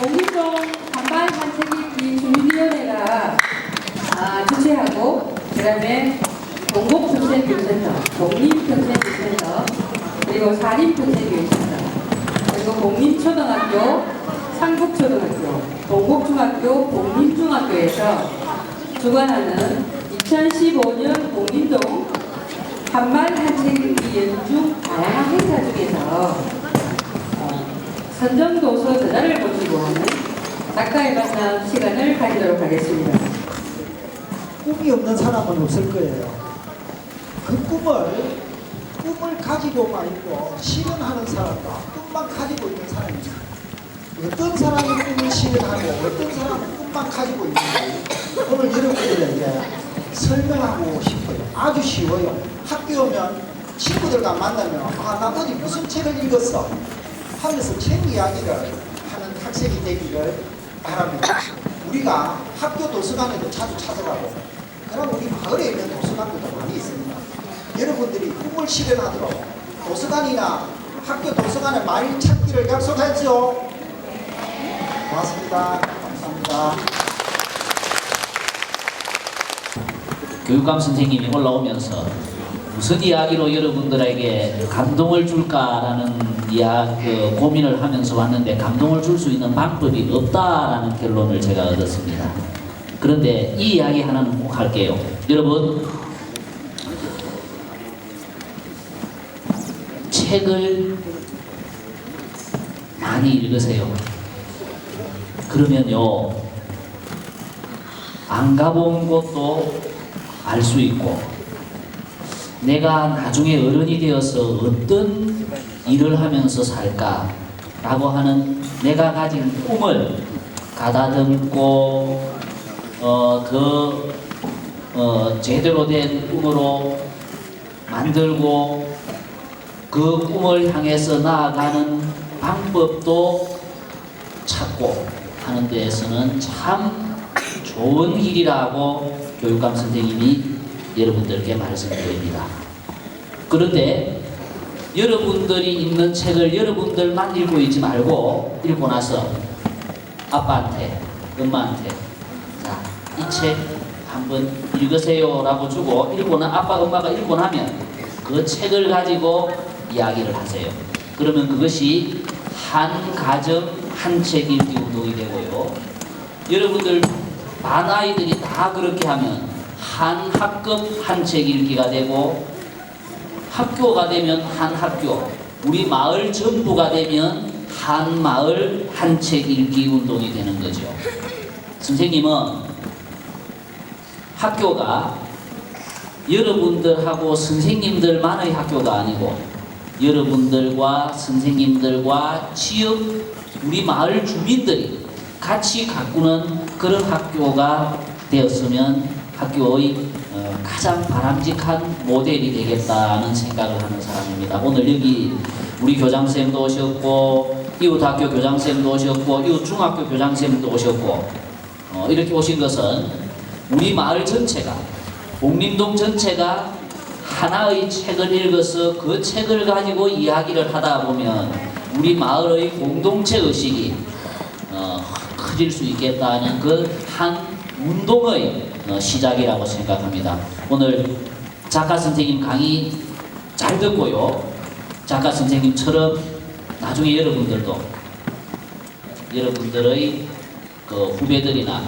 공립동 반발 산책일기 주민위원회가 아, 주최하고 그다음에 동국평생교육센터, 독립평생교육센터, 그리고 사립평생교육센터, 그리고 공립초등학교, 상북초등학교, 동국중학교, 공립중학교에서 주관하는 2015년 공립동 반말 한책일기 연중 다양한 행사 중에서 어, 선정도서 전화를 모시고 하는 작가의 만남 시간을 가지도록 하겠습니다. 꿈이 없는 사람은 없을 거예요. 그 꿈을 꿈을 가지고만 있고 실현하는 사람과 꿈만 가지고 있는 사람이 있어요. 어떤 사람이 꿈을 실현하고 어떤 사람은 꿈만 가지고 있는지 오늘 여러분들에게 설명하고 싶어요. 아주 쉬워요. 학교 오면 친구들과 만나면 아, 나 어디 무슨 책을 읽었어 하면서 책 이야기를 하는 학생이 되기를 바랍니다. 우리가 학교 도서관에도 자주 찾아가고 그럼 우리 마을에 있는 도서관들도 많이 있습니다. 여러분들이 꿈을 실현하도록 도서관이나 학교 도서관에 많이 찾기를 약속하죠. 고맙습니다. 감사합니다. 교육감 선생님이 올라오면서 무슨 이야기로 여러분들에게 감동을 줄까라는 이야, 그 고민을 하면서 왔는데 감동을 줄 수 있는 방법이 없다라는 결론을 제가 얻었습니다. 그런데 이 이야기 하나는 꼭 할게요. 여러분, 책을 많이 읽으세요. 그러면요, 안 가본 곳도 알 수 있고 내가 나중에 어른이 되어서 어떤 일을 하면서 살까라고 하는 내가 가진 꿈을 가다듬고 어, 더 어, 제대로 된 꿈으로 만들고 그 꿈을 향해서 나아가는 방법도 찾고 하는 데에서는 참 좋은 길이라고 교육감 선생님이 여러분들께 말씀드립니다. 그런데 여러분들이 읽는 책을 여러분들만 읽고 있지 말고 읽고 나서 아빠한테, 엄마한테 자, 이 책 한번 읽으세요 라고 주고 읽고 나 아빠, 엄마가 읽고 나면 그 책을 가지고 이야기를 하세요. 그러면 그것이 한 가정 한 책 읽기 운동이 되고요. 여러분들 반 아이들이 다 그렇게 하면 한 학급 한 책 읽기가 되고 학교가 되면 한 학교, 우리 마을 전부가 되면 한 마을 한 책 읽기 운동이 되는 거죠. 선생님은 학교가 여러분들하고 선생님들만의 학교가 아니고 여러분들과 선생님들과 지역 우리 마을 주민들이 같이 가꾸는 그런 학교가 되었으면 학교의 어, 가장 바람직한 모델이 되겠다는 생각을 하는 사람입니다. 오늘 여기 우리 교장선생도 오셨고 이웃 학교 교장선생도 오셨고 이웃 중학교 교장선생도 오셨고 어, 이렇게 오신 것은 우리 마을 전체가 복림동 전체가 하나의 책을 읽어서 그 책을 가지고 이야기를 하다 보면 우리 마을의 공동체 의식이 어, 커질 수 있겠다는 그한 운동의 어, 시작이라고 생각합니다. 오늘 작가 선생님 강의 잘 듣고요. 작가 선생님처럼 나중에 여러분들도 여러분들의 그 후배들이나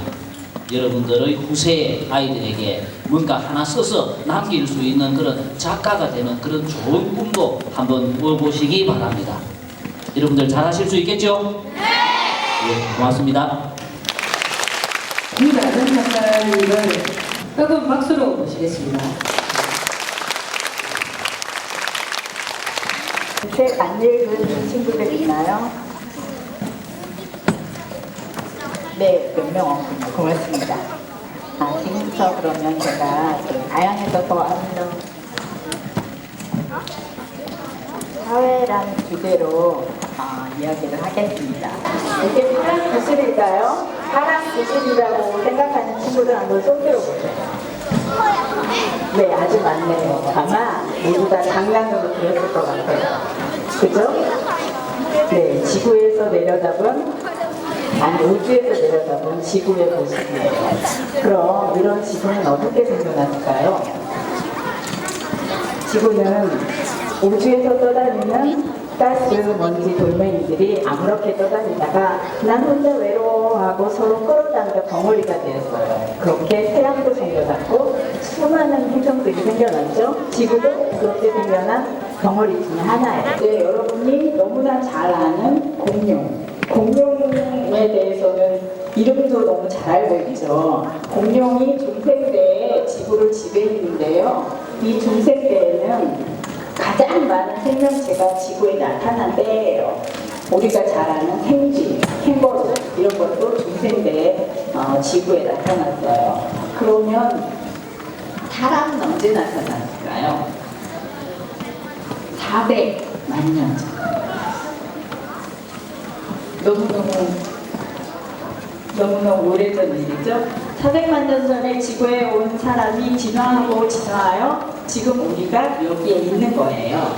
여러분들의 후세의 아이들에게 뭔가 하나 써서 남길 수 있는 그런 작가가 되는 그런 좋은 꿈도 한번 꿔보시기 바랍니다. 여러분들 잘하실 수 있겠죠? 네. 예, 고맙습니다. 유라는 작가님을 뜨거운 박수로 모시겠습니다. 책 안 읽은 친구들 있나요? 네, 몇 명 없습니다. 고맙습니다. 아, 지금부터 그러면 제가 그 다양해서 더 아름다운 사회라는 주제로 어, 이야기를 하겠습니다. 이게 파란 구슬일까요? 파란 구슬이라고 생각하는 친구들 한번 손들어 보세요. 네, 아주 많네요. 아마 모두 다 장난으로 들었을 것 같아요. 그죠? 네, 지구에서 내려다본 아니 우주에서 내려다본 지구의 모습이에요. 그럼 이런 지구는 어떻게 생겨났을까요? 지구는 우주에서 떠다니는 가스, 먼지, 돌멩이들이 아무렇게 떠다니다가 난 혼자 외로워하고 서로 끌어당겨 덩어리가 되었어요. 그렇게 태양도 생겨났고 수많은 행성들이 생겨났죠. 지구도 그렇게 생겨난 덩어리 중에 하나예요. 네, 여러분이 너무나 잘 아는 공룡. 공룡에 대해서는 이름도 너무 잘 알고 있죠. 공룡이 중생대에 지구를 지배했는데요. 이 중생대에는 가장 많은 생명체가 지구에 나타난 때예요. 우리가 잘 아는 생쥐, 캥거루 이런 것도 중생대에 어, 지구에 나타났어요. 그러면 사람은 언제 나타났을까요? 400만 년 전. 너무너무 너무너무 오래전 일이죠. 400만 년 전에 지구에 온 사람이 진화하고 진화하여 지금 우리가 여기에 있는 거예요.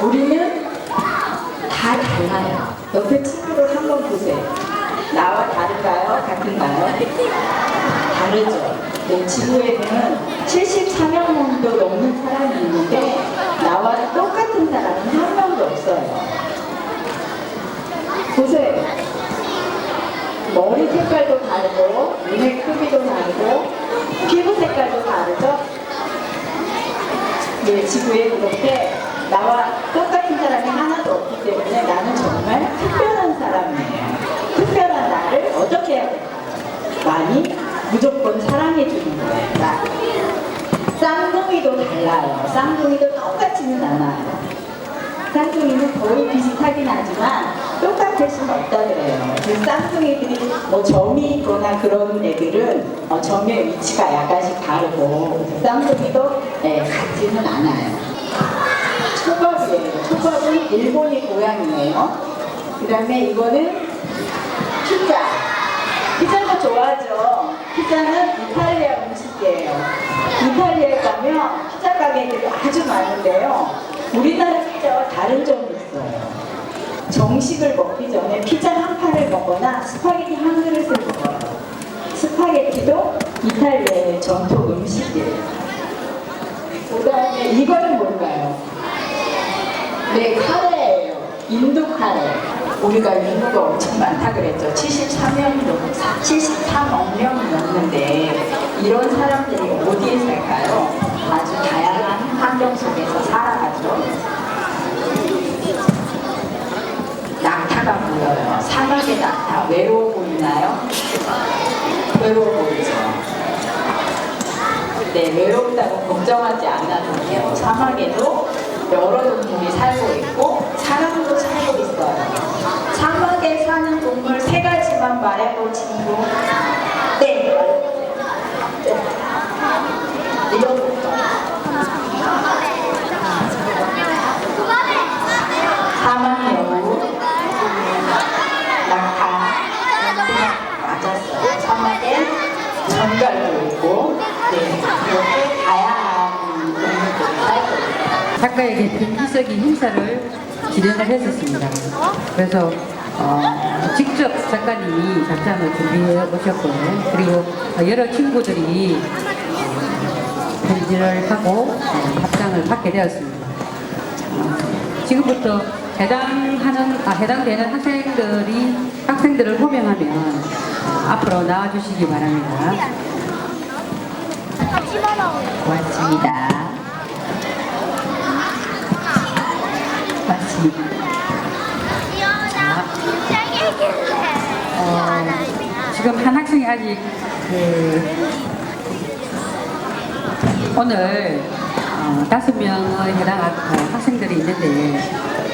우리는 다 달라요. 옆에 친구를 한번 보세요. 나와 다른가요? 같은가요? 다르죠. 네, 지구에는 74명도 넘는 사람이 있는데 나와 똑같은 사람은 한 명도 없어요. 보세요. 머리 색깔도 다르고 눈의 크기도 다르고 피부 색깔도 다르죠? 네, 지구에 그렇게 나와 똑같은 사람이 하나도 없기 때문에 나는 정말 특별한 사람이에요. 특별한 나를 어떻게? 많이 무조건 사랑해 주는 거예요. 나. 쌍둥이도 달라요. 쌍둥이도 똑같지는 않아요. 쌍둥이는 거의 비슷하긴 하지만 똑같을 수는 없다 그래요. 그 쌍둥이들이 뭐 점이 있거나 그런 애들은 어, 점의 위치가 약간씩 다르고 쌍둥이도 네, 같지는 않아요. 초밥이에요. 초밥은 일본이 고향이에요. 그 다음에 이거는 피자. 피자도 좋아하죠. 피자는 이탈리아 음식이에요. 이탈리아에 가면 피자 가게들이 아주 많은데요. 우리나라 피자와 다른 점이 있어요. 정식을 먹기 전에 피자 한 판을 먹거나 스파게티 한 그릇을 먹어요. 스파게티도 이탈리아의 전통 음식이에요. 그 다음에 이거는 뭔가요? 네, 카레예요. 인도 카레. 우리가 인구가 엄청 많다 그랬죠. 73명이 넘, 73억 명이 넘는데 이런 사람들이 어디에 살까요? 아주 다양한 환경 속에서 살아가죠. 낙타가 보여요. 사막의 낙타. 외로워 보이나요? 외로워 보이죠. 네, 외롭다고 걱정하지 않아도 돼요. 사막에도 여러 동물이 살고 있고 사람도 살고 있어요. 사막에 사는 동물 세 가지만 말해볼 친구. 네. 네. 읽어볼까요? 사막 여우, 낙타, 맞았어요. 사막에 전갈도 있고, 네, 이렇게 다양한 동물들이 살고 있어요. 작가에게 등기석이 행사를 진행을 했었습니다. 그래서 어, 직접 작가님이 답장을 준비해 오셨고요. 그리고 여러 친구들이 어, 편지를 하고 어, 답장을 받게 되었습니다. 어, 지금부터 해당하는 아, 해당되는 학생들이 학생들을 호명하면 어, 앞으로 나와주시기 바랍니다. 고맙습니다. 어, 지금 한 학생이 아직 그 오늘 어, 다섯 명의 해당 학- 어, 학생들이 있는데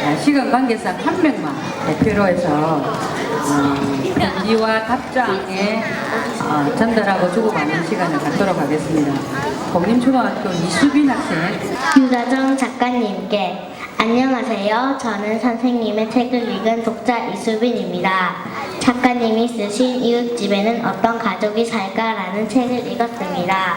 어, 시간 관계상 한 명만 대표로 해서 어, 편지와 답장에 어, 전달하고 주고받는 시간을 갖도록 하겠습니다. 공림초등학교 이수빈 학생 유다정 작가님께 안녕하세요. 저는 선생님의 책을 읽은 독자 이수빈입니다. 작가님이 쓰신 이웃집에는 어떤 가족이 살까라는 책을 읽었습니다.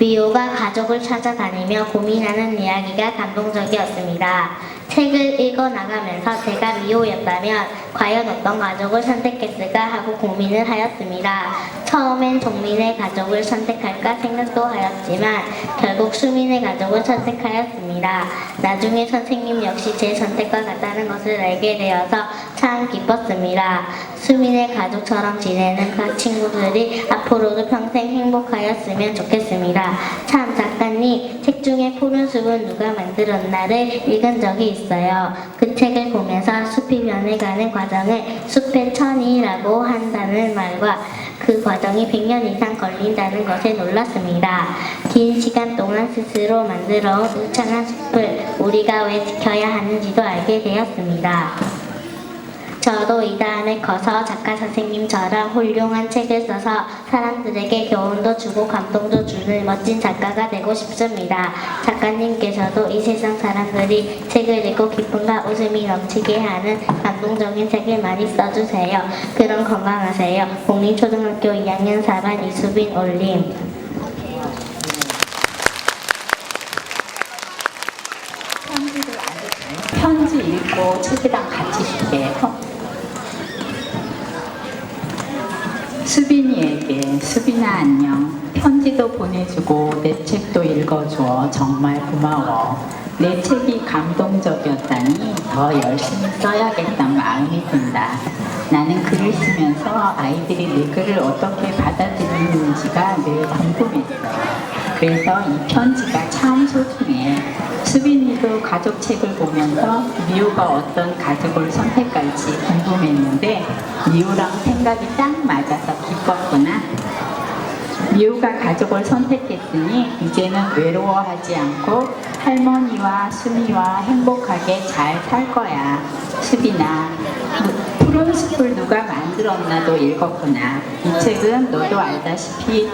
미호가 가족을 찾아다니며 고민하는 이야기가 감동적이었습니다. 책을 읽어 나가면서 제가 미호였다면 과연 어떤 가족을 선택했을까 하고 고민을 하였습니다. 처음엔 종민의 가족을 선택할까 생각도 하였지만 결국 수민의 가족을 선택하였습니다. 나중에 선생님 역시 제 선택과 같다는 것을 알게 되어서 참 기뻤습니다. 수민의 가족처럼 지내는 그 친구들이 앞으로도 평생 행복하였으면 좋겠습니다. 참 작가님, 책 중에 푸른 숲은 누가 만들었나를 읽은 적이 있어요. 그 책을 보면서 숲이 변해가는 과정 을 숲의 천이라고 한다는 말과 그 과정이 100년 이상 걸린다는 것에 놀랐습니다. 긴 시간 동안 스스로 만들어 온 우창한 숲을 우리가 왜 지켜야 하는지도 알게 되었습니다. 저도 이 다음에 커서 작가 선생님처럼 훌륭한 책을 써서 사람들에게 교훈도 주고 감동도 주는 멋진 작가가 되고 싶습니다. 작가님께서도 이 세상 사람들이 책을 읽고 기쁨과 웃음이 넘치게 하는 감동적인 책을 많이 써주세요. 그럼 건강하세요. 공립초등학교 2학년 4반 이수빈 올림. 편지 읽고 책이랑 같이 줄게요. 수빈이에게 수빈아 안녕. 편지도 보내주고 내 책도 읽어줘. 정말 고마워. 내 책이 감동적이었다니 더 열심히 써야겠다는 마음이 든다. 나는 글을 쓰면서 아이들이 내 글을 어떻게 받아들이는지가 늘 궁금했어 그래서 이 편지가 참 소중해. 수빈이도 가족 책을 보면서 미호가 어떤 가족을 선택할지 궁금했는데 미호랑 생각이 딱 맞아서 기뻤구나. 미호가 가족을 선택했으니 이제는 외로워하지 않고 할머니와 수미와 행복하게 잘 살 거야. 수빈아, 누- 푸른 숲을 누가 만들었나도 읽었구나. 이 책은 너도 알다시피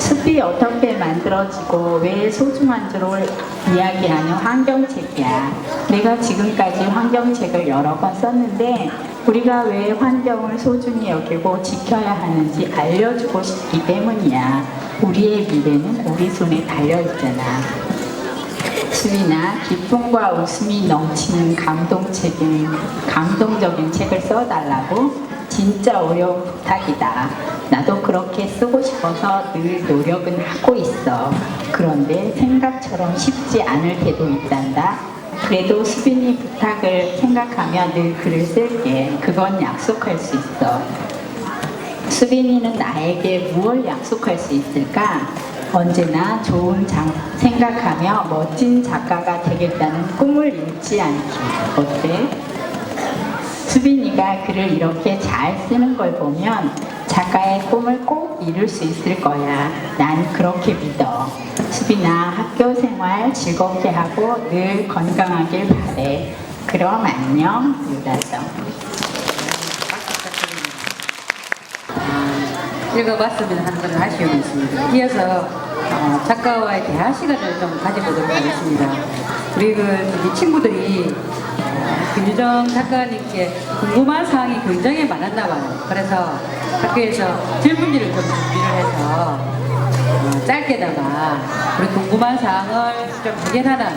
숲이 어떻게 만들어지고 왜 소중한 줄을 이야기하는 환경책이야. 내가 지금까지 환경책을 여러 번 썼는데 우리가 왜 환경을 소중히 여기고 지켜야 하는지 알려주고 싶기 때문이야. 우리의 미래는 우리 손에 달려있잖아. 수빈아, 기쁨과 웃음이 넘치는 감동책인, 감동적인 책을 써달라고? 진짜 어려운 부탁이다. 나도 그렇게 쓰고 싶어서 늘 노력은 하고 있어. 그런데 생각처럼 쉽지 않을 때도 있단다. 그래도 수빈이 부탁을 생각하며 늘 글을 쓸게. 그건 약속할 수 있어. 수빈이는 나에게 무엇을 약속할 수 있을까? 언제나 좋은 장, 생각하며 멋진 작가가 되겠다는 꿈을 잃지 않기. 어때? 수빈이가 글을 이렇게 잘 쓰는 걸 보면 작가의 꿈을 꼭 이룰 수 있을 거야. 난 그렇게 믿어. 수빈아, 학교 생활 즐겁게 하고 늘 건강하길 바래. 그럼 안녕, 유다정. 읽어봤으면 하는 그런 아쉬움이 있습니다. 이어서 어, 작가와의 대화 시간을 좀 가져보도록 하겠습니다. 우리 그 친구들이 어, 김유정 작가님께 궁금한 사항이 굉장히 많았나 봐요. 그래서 학교에서 질문지를 좀 준비를 해서 어, 짧게다가 우리 궁금한 사항을 좀 해결하는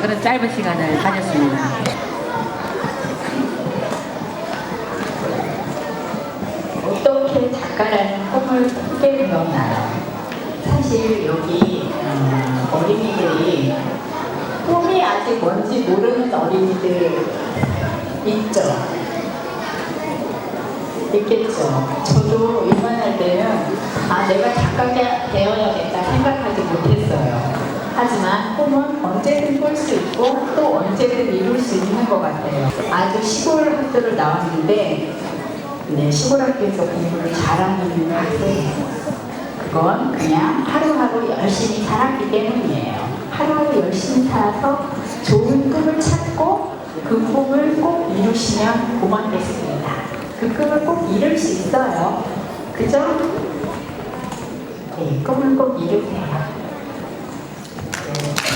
그런 짧은 시간을 가졌습니다. 어떻게 작가라는 꿈을 꾸게 되었나요? 사실 여기 음, 어린이들이 꿈이 아직 뭔지 모르는 어린이들 있죠? 있겠죠. 저도 이만할 때는 아 내가 작가가 되어야겠다 생각하지 못했어요. 하지만 꿈은 언제든 꿀 수 있고 또 언제든 이룰 수 있는 것 같아요. 아주 시골 학교를 나왔는데 네, 시골 학교에서 공부를 잘하는 학생이에요. 그건 그냥 하루하루 열심히 살았기 때문이에요. 하루하루 열심히 살아서 좋은 꿈을 찾고 그 꿈을 꼭 이루시면 고맙겠습니다. 그 꿈을 꼭 이룰 수 있어요. 그죠? 네, 꿈을 꼭 이루세요. 네.